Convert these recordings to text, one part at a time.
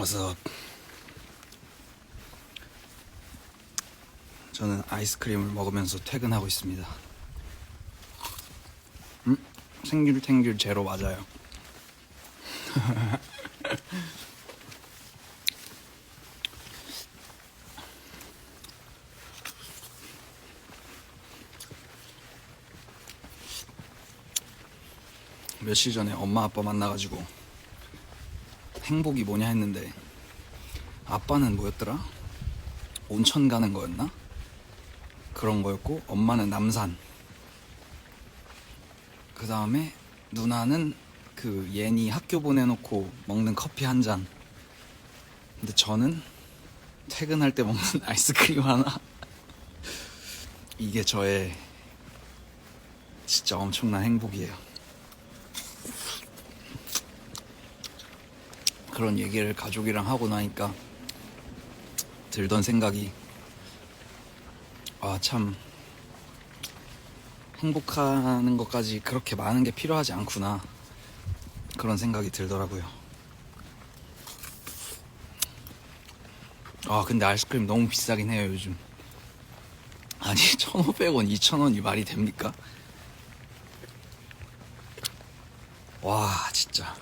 어서 저는 아이스크림을 먹으면서 퇴근하고 있습니다. 음? 생귤 탱귤 제로 맞아요. 며칠 전에 엄마 아빠 만나가지고 행복이 뭐냐 했는데 아빠는 뭐였더라? 온천 가는 거였나? 그런 거였고 엄마는 남산 그 다음에 누나는 그 예니 학교 보내놓고 먹는 커피 한 잔 근데 저는 퇴근할 때 먹는 아이스크림 하나 이게 저의 진짜 엄청난 행복이에요 그런 얘기를 가족이랑 하고 나니까 들던 생각이 아 참 행복하는 것까지 그렇게 많은 게 필요하지 않구나 그런 생각이 들더라고요. 아 근데 아이스크림 너무 비싸긴 해요 요즘. 아니 1,500원, 2,000원이 말이 됩니까? 와 진짜.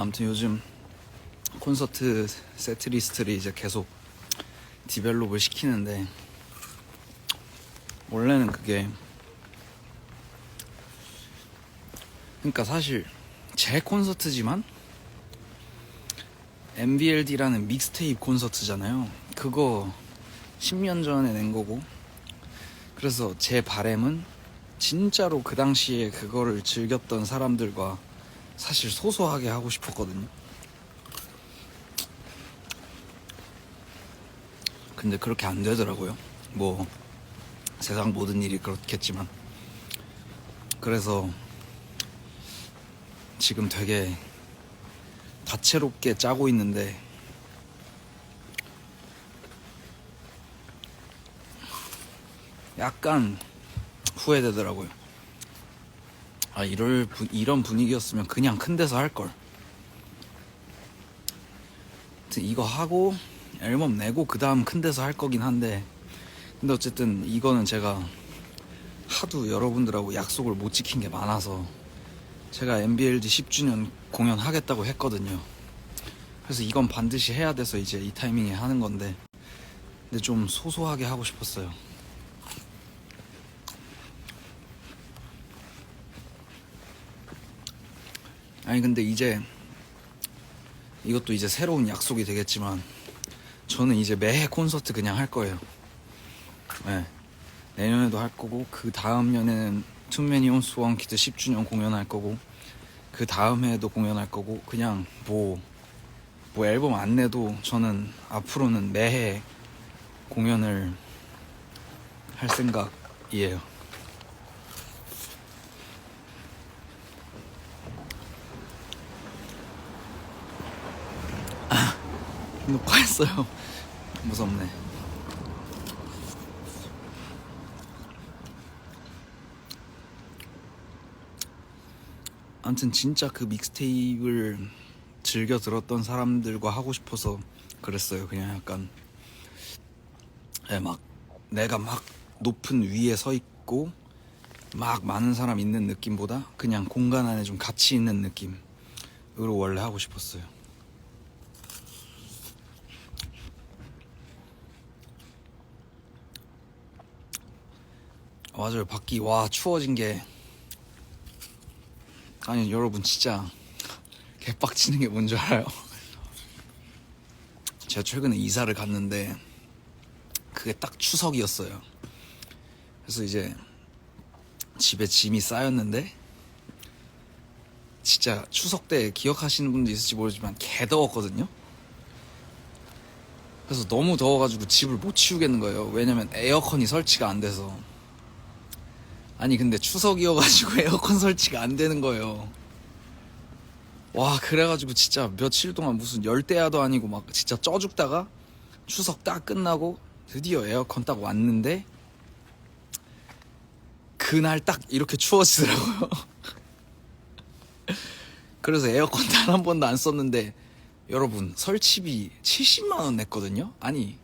아무튼 요즘 콘서트 세트 리스트를 이제 계속 디벨롭을 시키는데 원래는 그게 그러니까 사실 제 콘서트지만 MBLD라는 믹스테이프 콘서트잖아요. 그거 10년 전에 낸 거고 그래서 제 바램은 진짜로 그 당시에 그거를 즐겼던 사람들과 사실 소소하게 하고 싶었거든요. 근데 그렇게 안 되더라고요. 뭐 세상 모든 일이 그렇겠지만 그래서 지금 되게 다채롭게 짜고 있는데 약간 후회되더라고요. 아 이럴 분- 이런 분위기였으면 그냥 큰 데서 할 걸. 이거 하고 앨범 내고 그 다음 큰 데서 할 거긴 한데 근데 어쨌든 이거는 제가 하도 여러분들하고 약속을 못 지킨 게 많아서 제가 MBLD 10주년 공연 하겠다고 했거든요. 그래서 이건 반드시 해야 돼서 이제 이 타이밍에 하는 건데 근데 좀 소소하게 하고 싶었어요. 아니 근데 이제 이것도 이제 새로운 약속이 되겠지만 저는 이제 매해 콘서트 그냥 할 거예요. 네. 내년에도 할 거고 그 다음 년에는 투맨이 온스 원키드 10주년 공연할 거고 그 다음 해에도 공연할 거고 그냥 뭐, 뭐 앨범 안 내도 저는 앞으로는 매해 공연을 할 생각이에요. 녹화했어요. 무섭네. 아무튼 진짜 그 믹스테이프를 즐겨 들었던 사람들과 하고 싶어서 그랬어요. 그냥 약간 예, 막 내가 막 높은 위에 서 있고 막 많은 사람 있는 느낌보다 그냥 공간 안에 좀 같이 있는 느낌으로 원래 하고 싶었어요. 맞아요. 밖이 와 추워진 게 아니 여러분 진짜 개빡치는 게 뭔지 알아요? 제가 최근에 이사를 갔는데 그게 딱 추석이었어요. 그래서 이제 집에 짐이 쌓였는데 진짜 추석 때 기억하시는 분도 있을지 모르지만 개 더웠거든요. 그래서 너무 더워가지고 집을 못 치우겠는 거예요. 왜냐면 에어컨이 설치가 안 돼서. 아니 근데 추석이어가지고 에어컨 설치가 안 되는 거예요. 와 그래가지고 진짜 며칠 동안 무슨 열대야도 아니고 막 진짜 쪄 죽다가 추석 딱 끝나고 드디어 에어컨 딱 왔는데 그 그날 딱 이렇게 추워지더라고요. 그래서 에어컨 단 한 번도 안 썼는데 여러분 설치비 70만 원 냈거든요. 아니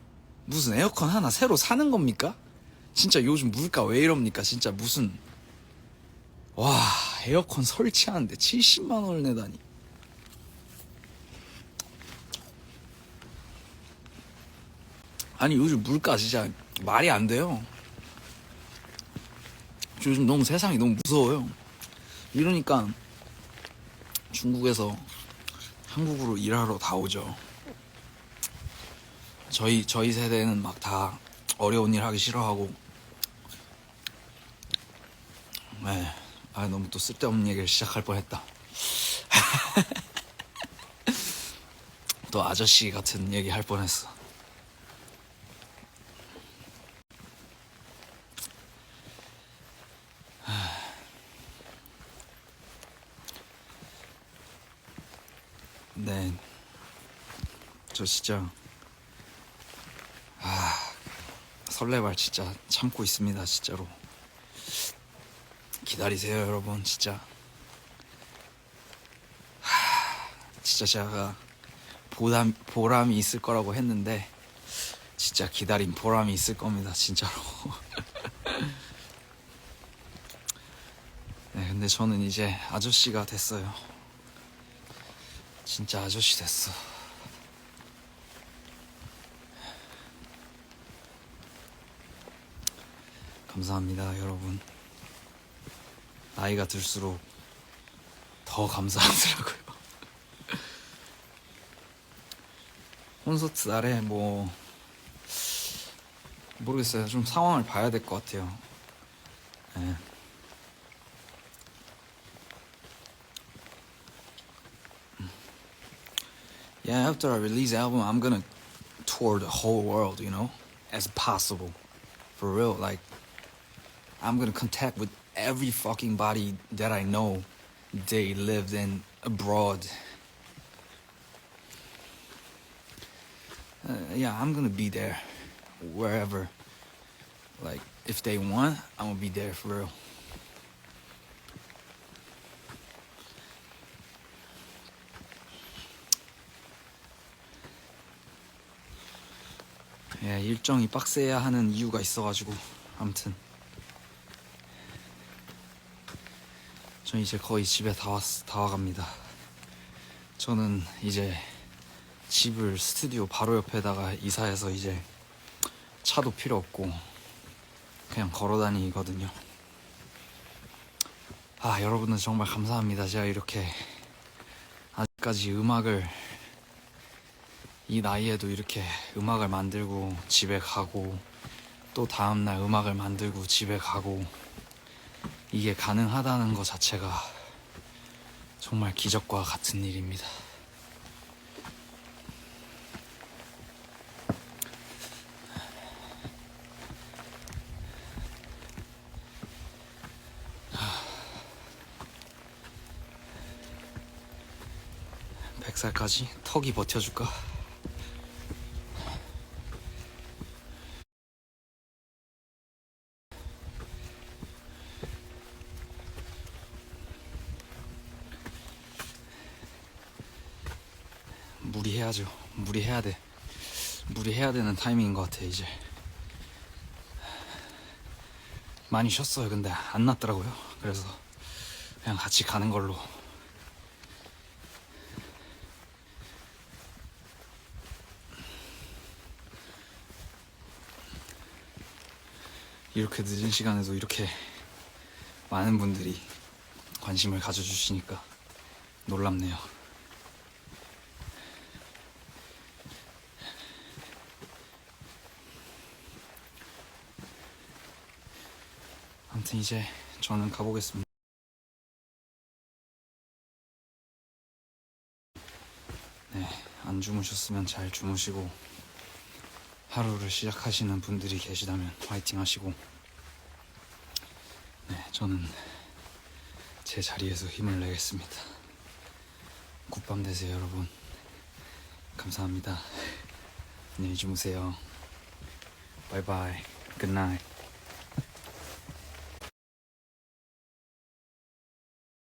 무슨 에어컨 하나 새로 사는 겁니까? 진짜 요즘 물가 왜 이럽니까? 진짜 무슨 와 에어컨 설치하는데 70만 원을 내다니. 아니 요즘 물가 진짜 말이 안 돼요. 요즘 너무 세상이 너무 무서워요. 이러니까 중국에서 한국으로 일하러 다 오죠. 저희 저희 세대는 막 다 어려운 일 하기 싫어하고, 네, 아 너무 또 쓸데없는 얘기를 시작할 뻔했다. 또 아저씨 같은 얘기 할 뻔했어. 네. 저 진짜 아 설레발 진짜 참고 있습니다 진짜로 기다리세요 여러분 진짜 하, 진짜 제가 보람 보람이 있을 거라고 했는데 진짜 기다린 보람이 있을 겁니다 진짜로 네 근데 저는 이제 아저씨가 됐어요 진짜 아저씨 됐어. 감사합니다, 여러분. 나이가 들수록 더 감사하더라고요. 콘서트 날에 뭐 모르겠어요. 좀 상황을 봐야 될 것 같아요. 네. Yeah, after I release album, I'm gonna tour the whole world, you know, as possible. For real, like, I'm gonna contact with every fucking body that I know they lived in abroad. Uh, yeah, I'm gonna be there, wherever. Like, if they want, I'm gonna be there for real. 예, 일정이 빡세야 하는 이유가 있어가지고 아무튼 전 이제 거의 집에 다 왔, 다 와갑니다. 저는 이제 집을 스튜디오 바로 옆에다가 이사해서 이제 차도 필요 없고 그냥 걸어 다니거든요. 아, 여러분들 정말 감사합니다. 제가 이렇게 아직까지 음악을 이 나이에도 이렇게 음악을 만들고 집에 가고 또 다음날 음악을 만들고 집에 가고 이게 가능하다는 것 자체가 정말 기적과 같은 일입니다. 백살까지 턱이 버텨줄까? 무리해야죠. 무리해야 돼. 무리해야 되는 타이밍인 것 같아 이제. 많이 쉬었어요. 근데 안 났더라고요. 그래서 그냥 같이 가는 걸로. 이렇게 늦은 시간에도 이렇게 많은 분들이 관심을 가져주시니까 놀랍네요. 아무튼 이제 저는 가보겠습니다. 네, 안 주무셨으면 잘 주무시고 하루를 시작하시는 분들이 계시다면 화이팅 하시고 네, 저는 제 자리에서 힘을 내겠습니다. 굿밤 되세요, 여러분. 감사합니다. 안녕히 주무세요. 바이바이. 굿나잇.